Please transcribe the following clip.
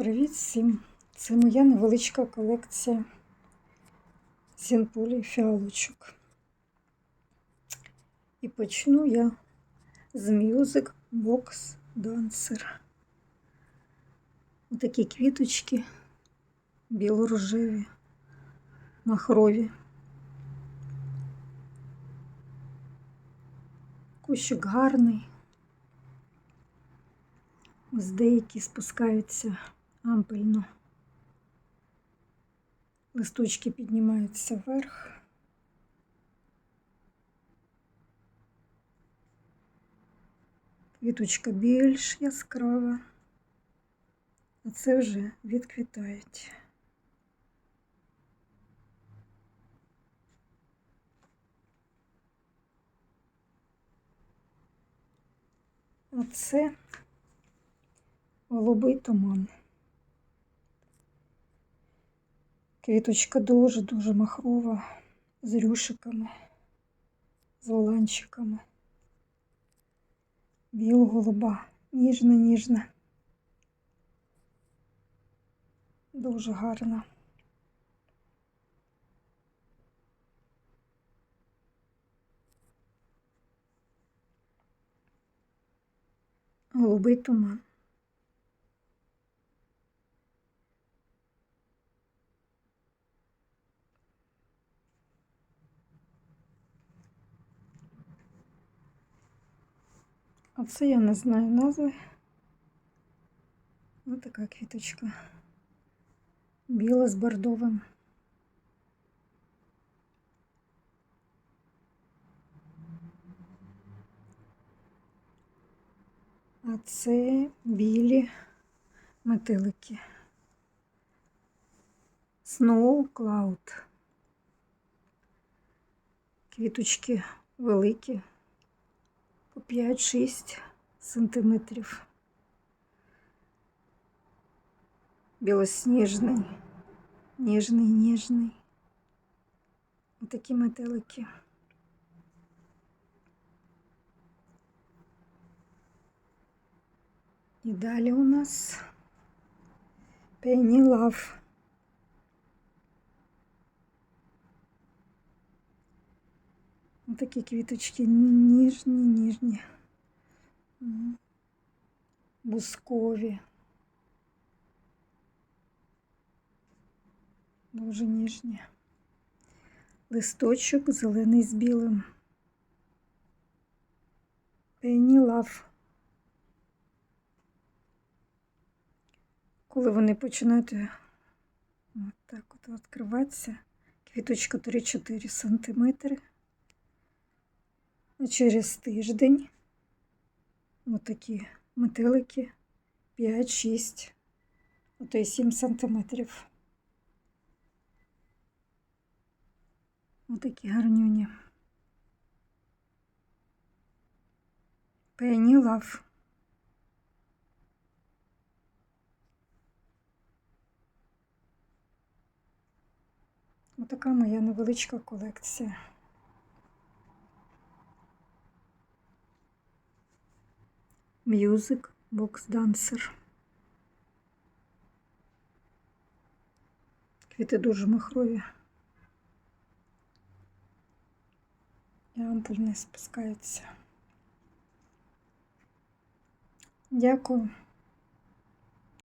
Привіт всім! Це моя невеличка колекція сінполі фіалочок. І почну я з Music Box Dancer. Такі квіточки біло-рожеві, махрові. Кущик гарний. Ось деякі спускаються ампельно. Листочки піднімаються вверх. Квіточка більш яскрава, а це вже відквітають. А це голубий туман. Квіточка дуже-дуже махрова, з рюшиками, з воланчиками. Біло-голуба, ніжна-ніжна. Дуже гарна. Голубий туман. А це я не знаю назви. Ось така квіточка. Біла з бордовим. А це білі метелики. Snow Cloud. Квіточки великі, по 5-6 сантиметрів. Білосніжний, ніжний, ніжний. Такі метелики. І далі у нас Penny Love. Такі квіточки ніжні, ніжні, бускові. Дуже ніжні. Листочок зелений з білим. Penny Love. Коли вони починають от так от відкриватися, квіточка 3-4 сантиметри. Через тиждень отакі метелики 5-6, ото й 7 сантиметрів. Отакі гарнюні. Penny Love. Отака моя невеличка колекція. Music Box Dancer. Квіти дуже махрові. І ампуль не спускається. Дякую.